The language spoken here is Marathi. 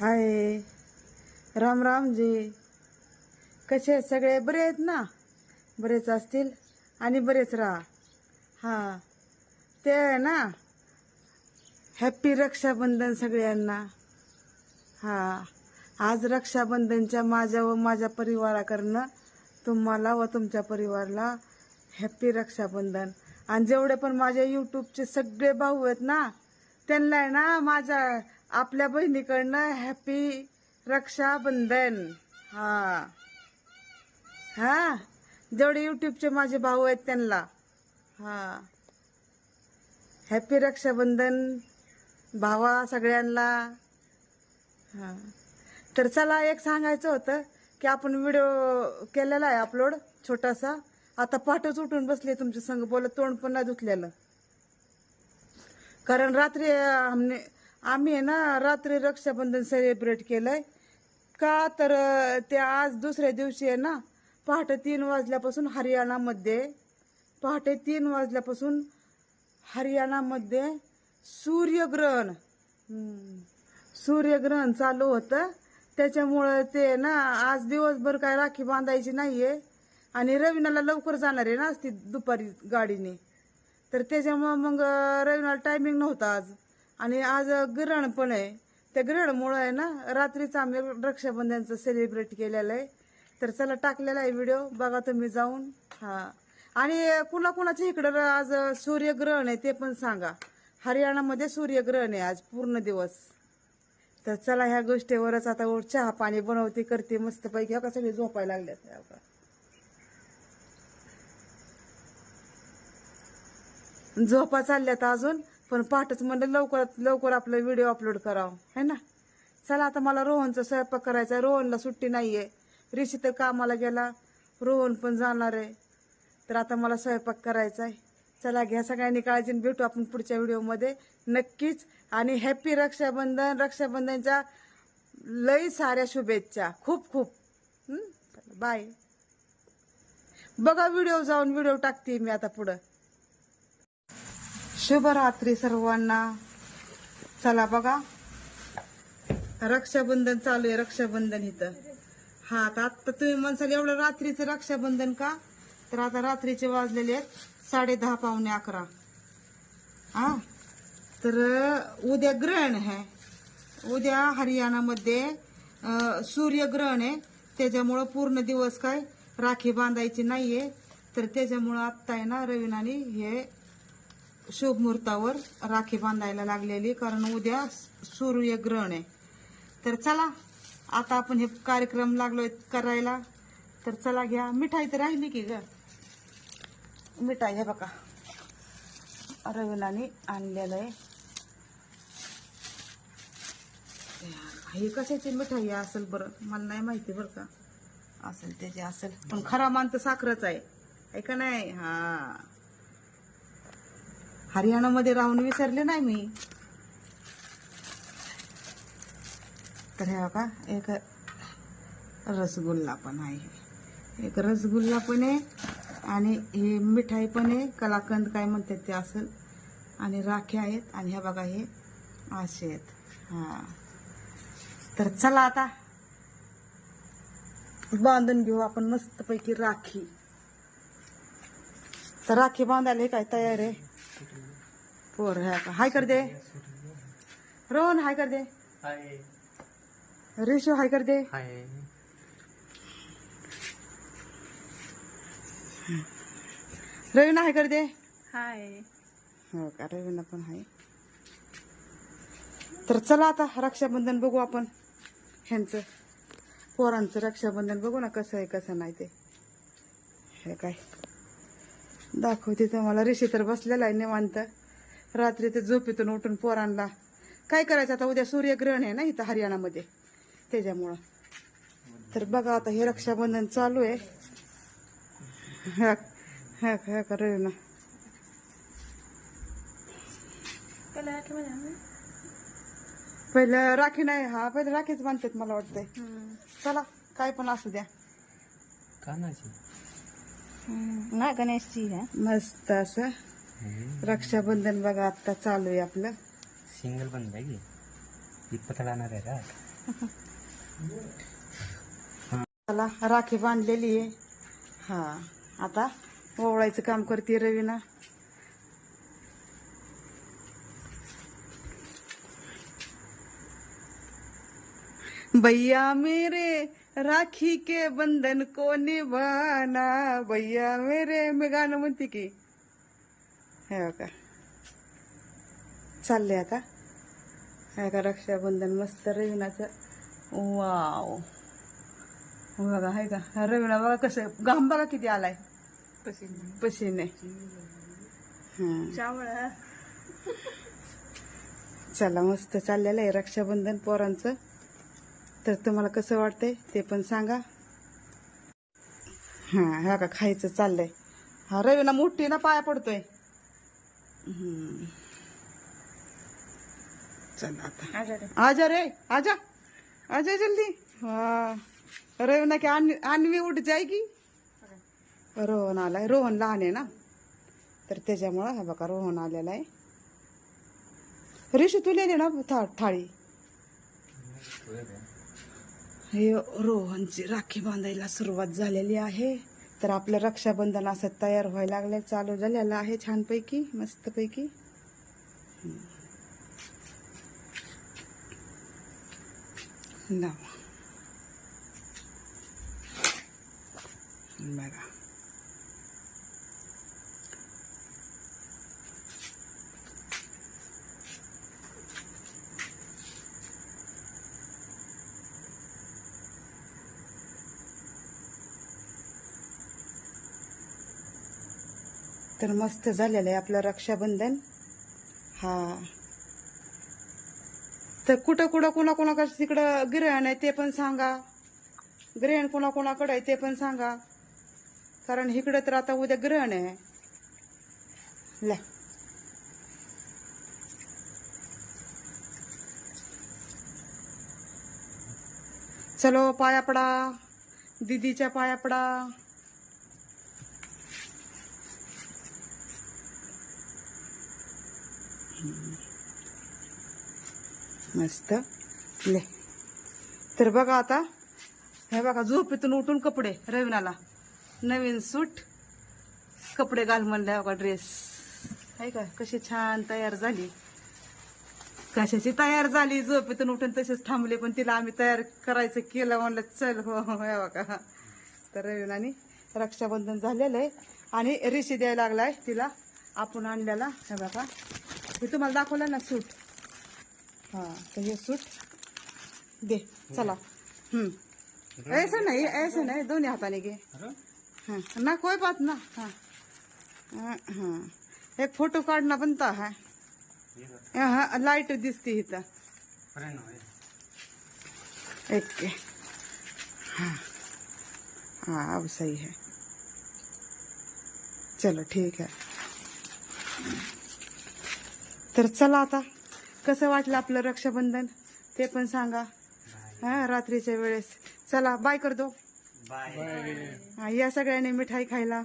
हाय. राम राम जी कसे आहेत सगळे? बरे आहेत ना? बरेच असतील आणि बरेच राहा. हां. ते आहे ना? हॅप्पी रक्षाबंधन सगळ्यांना. हां. आज रक्षाबंधनच्या माझ्या व माझ्या परिवाराकडनं तुम्हाला व तुमच्या परिवाराला हॅप्पी रक्षाबंधन. आणि जेवढे पण माझ्या यूट्यूबचे सगळे भाऊ आहेत ना त्यांना आहे ना माझ्या आपल्या बहिणीकडनं हॅपी रक्षाबंधन. हा. हा? जेवढे यूट्यूबचे माझे भाऊ आहेत त्यांना. हा. हॅपी रक्षाबंधन भावा सगळ्यांना. हा. तर चला एक सांगायचं होतं की आपण व्हिडिओ केलेला आहे अपलोड छोटासा. आता पाठच उठून बसले तुमच्या संग बोलत तोंड पण नाही धुतलेलं. कारण रात्री आमने आम्ही आहे ना रात्री रक्षाबंधन सेलिब्रेट केलंय. का तर ते आज दुसऱ्या दिवशी आहे ना पहाटे तीन वाजल्यापासून हरियाणामध्ये पहाटे तीन वाजल्यापासून हरियाणामध्ये सूर्यग्रहण सूर्यग्रहण चालू होतं. त्याच्यामुळं ते ना आज दिवसभर काय राखी बांधायची नाहीये. आणि रवीनाला लवकर जाणार आहे ना आज ती दुपारी गाडीने. तर त्याच्यामुळं मग रवीनाला टायमिंग नव्हता आज. आणि आज ग्रहण पण आहे. त्या ग्रहणमुळं आहे ना रात्रीच आम्ही रक्षाबंधनचं सेलिब्रेट केलेलं आहे. तर चला टाकलेला आहे व्हिडिओ बघा तुम्ही जाऊन. हा. आणि कुणा कुणाच्या इकडं आज सूर्यग्रहण आहे ते पण सांगा. हरियाणामध्ये सूर्यग्रहण आहे आज पूर्ण दिवस. तर चला ह्या गोष्टीवरच आता चहा पाणी बनवते करते मस्तपैकी. पैकी का? सगळे झोपायला लागल्यात हो झोपा चालल्यात अजून. पण पहाटच म्हणलं लवकरात लवकर आपलं व्हिडिओ अपलोड करावं. है ना? चला आता मला रोहनचा स्वयंपाक करायचा आहे. रोहनला सुट्टी नाहीये. ऋषी तर कामाला गेला. रोहन पण जाणार आहे. तर आता मला स्वयंपाक करायचा आहे. चला घ्या सगळ्यांनी काळजी भेटू आपण पुढच्या व्हिडिओमध्ये नक्कीच. आणि हॅपी रक्षाबंधन रक्षाबंधनच्या लई साऱ्या शुभेच्छा. खूप खूप. चला, बाय बघा व्हिडिओ जाऊन व्हिडिओ टाकते मी आता पुढं. शुभरात्री सर्वांना. चला बघा. रक्षाबंधन चालू आहे रक्षाबंधन इथं. हा आता आता तुम्ही म्हणसाल एवढं रात्रीचं रक्षाबंधन का? तर आता रात्रीचे वाजलेले आहेत साडे दहा पावणे अकरा. हा? तर उद्या ग्रहण आहे. उद्या हरियाणामध्ये सूर्यग्रहण आहे. त्याच्यामुळं पूर्ण दिवस काय राखी बांधायची नाहीये. तर त्याच्यामुळं आत्ता आहे ना रवीनानी हे शुभ मुहूर्तावर राखी बांधायला लागलेली कारण उद्या सूर्यग्रहण आहे. तर चला आता आपण हे कार्यक्रम लागलोय करायला. तर चला घ्या. मिठाई तर राहिली की ग? मिठाई हे बघा. रवीनाने आणलेलं आहे. हे कशाची मिठाई असेल बरं? मला नाही माहिती बरं का. असेल त्याची असेल. पण खरा मान तर साखरच आहे. ऐका नाही? हा. हरियाणामध्ये राहून विसरले नाही मी. तर हे बघा एक रसगुल्ला पण आहे. एक रसगुल्ला पण आहे आणि हे मिठाई पण आहे. कलाकंद काय म्हणतात ते असेल आणि राख्या आहेत. आणि ह्या बघा हे असे आहेत. हां. तर चला आता. बांधून घेऊ आपण मस्तपैकी राखी. तर राखी बांधायला हे काय तयार आहे? पोर ह्या का हाय कर दे। रोहन हाय कर दे। हाय रेशो हाय कर दे। हाय रवीना हाय कर दे। हाय हो का रवीना पण हाय तर चला आता रक्षाबंधन बघू आपण ह्यांचं. पोरांचं रक्षाबंधन बघू ना कसं आहे कसं नाही ते. हे काय? दाखवते तुम्हाला. ऋषी तर बसलेला आहे निवांत. रात्री ते झोपेतून उठून पोरांना काय करायचं? आता उद्या सूर्यग्रहण आहे ना इथं हरियाणामध्ये. त्याच्यामुळं. तर बघा आता हे रक्षाबंधन चालू आहे. हा हा हा का रवीना पहिलं राखी नाही हा पहिलं राखीच बांधतात मला वाटतंय. चला काय पण असू द्या. कानाची. ना गणेशची मस्त असं. रक्षाबंधन बघा आता चालू आहे आपलं. सिंगल आहे की? इप्पत राहणार आहे का? मला राखी बांधलेली आहे. हा आता ओवळायचं काम करते रवीना. भैया मेरे राखी के बंधन को निभाना भैया मेरे मी गाणं म्हणते की हे का चाललंय आता. हे का रक्षाबंधन मस्त रविनाचं. वाव. बघा आहे का रविना बघा कसं घाम बघा किती आलाय. पशीने हं. चला मस्त चाललेलं आहे रक्षाबंधन पोरांचं. तर तुम्हाला कसं वाटतंय ते पण सांगा. हां हा का खायचं चाललंय. हा रवीना मोठी ना पाया पडतोय. चला आता. आजा रे. आजा आजा जल्दी. हाँ. रवीना की आणवी उठ जाएगी रोहन आलाय. रोहन लहान आहे ना. तर त्याच्यामुळं हा बघा रोहन आलेला आहे. रिशू तुला दे ना था थाळी? हे रोहनची राखी बांधायला सुरुवात झालेली आहे. तर आपलं रक्षाबंधन असं तयार व्हायला लागलं चालू झालेलं आहे छानपैकी मस्तपैकी. लावा बघा. तर मस्त झालेलं आहे आपलं रक्षाबंधन. हा. तर कुठं कुठं कुणा कुणाकडे तिकडं ग्रहण आहे ते पण सांगा. ग्रहण कुणा कुणाकडे आहे ते पण सांगा. कारण इकडं तर आता उद्या ग्रहण आहे. ला. चलो पाया पडा. दिदीच्या पाया पडा. मस्त. ले. तर बघा आता हे बघा झोपेतून उठून कपडे रविनाला. नवीन सूट कपडे घाल म्हणले बघा ड्रेस आहे का कशी छान तयार झाली. कशाची तयार झाली? झोपेतून उठून तसेच थांबले पण तिला आम्ही तयार करायचं केलं म्हणलं चल हो, हो बघा. तर रविनाने रक्षाबंधन झालेलं आहे. आणि रिशी द्यायला लागलाय तिला आपण आणलेला हे बघा. हे तुम्हाला दाखवलं ना सूट। हा तर हे सूट। दे चला। हम्म। ऐसे नाही ऐसे नाही दोन्ही हाताने घे हाँ ना कोई बात ना हाँ। हाँ हाँ. एक फ़ोटो काढणं बनता है। हाँ लाईट दिसते इथं एक के। हाँ। हाँ अब सही है। चलो ठीक है। तर चला आता. कसं वाटलं आपलं रक्षाबंधन? ते पण सांगा. हा रात्रीच्या वेळेस. चला बाय कर दो बाय हा, या सगळ्यांनी मिठाई खायला.